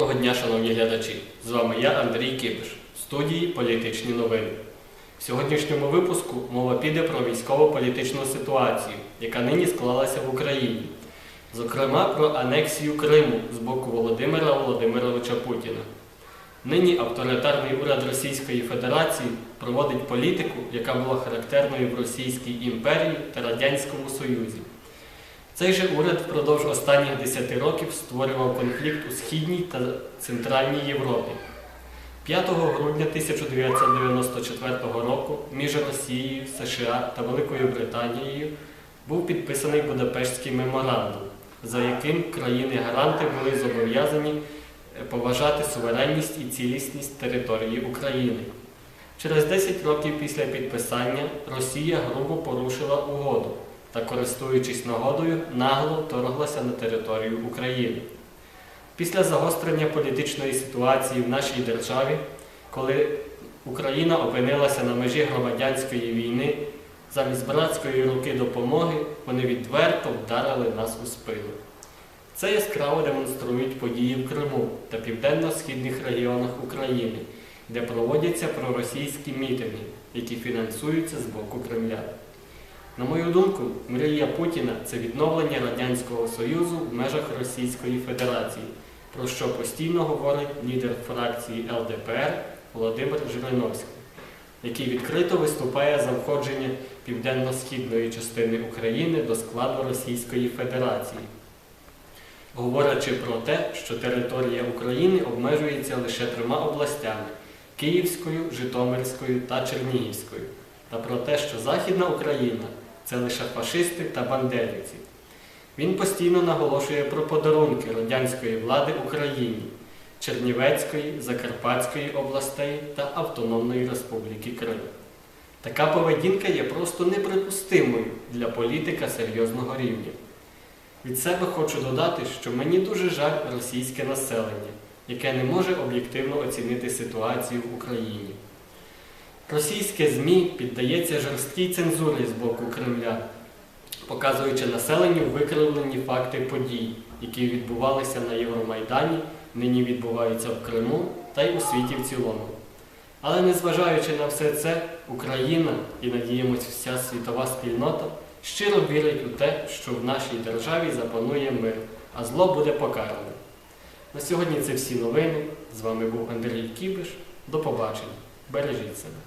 Доброго дня, шановні глядачі! З вами я, Андрій Кибиш, в студії Політичні новини. В сьогоднішньому випуску мова піде про військово-політичну ситуацію, яка нині склалася в Україні. Зокрема, про анексію Криму з боку Володимира Володимировича Путіна. Нині авторитарний уряд Російської Федерації проводить політику, яка була характерною в Російській імперії та Радянському Союзі. Цей же уряд впродовж останніх 10 років створював конфлікт у Східній та Центральній Європі. 5 грудня 1994 року між Росією, США та Великою Британією був підписаний Будапештський меморандум, за яким країни-гаранти були зобов'язані е, поважати суверенність і цілісність території України. Через 10 років після підписання Росія грубо порушила угоду та, користуючись нагодою, нагло торглася на територію України. Після загострення політичної ситуації в нашій державі, коли Україна опинилася на межі громадянської війни, замість братської руки допомоги вони відверто вдарили нас у спину. Це яскраво демонструють події в Криму та південно-східних регіонах України, де проводяться проросійські мітинги, які фінансуються з боку Кремля. На мою думку, мрія Путіна це відновлення Радянського Союзу в межах Російської Федерації, про що постійно говорить лідер фракції ЛДПР Володимир Жириновський, який відкрито виступає за входження південно-східної частини України до складу Російської Федерації, говорячи про те, що територія України обмежується лише трьома областями Київською, Житомирською та Чернігівською, та про те, що Західна Україна це лише фашисти та бандерівці. Він постійно наголошує про подарунки радянської влади Україні, Чернівецької, Закарпатської областей та Автономної Республіки Крим. Така поведінка є просто неприпустимою для політика серйозного рівня. Від себе хочу додати, що мені дуже жаль російське населення, яке не може об'єктивно оцінити ситуацію в Україні. Російське ЗМІ піддається жорсткій цензурі з боку Кремля, показуючи населенню викривлені факти подій, які відбувалися на Євромайдані, нині відбуваються в Криму та й у світі в цілому. Але незважаючи на все це, Україна і надіємось вся світова спільнота щиро вірить у те, що в нашій державі запанує мир, а зло буде покаране. На сьогодні це всі новини. З вами був Андрій Кібиш. До побачення. Бережіть себе.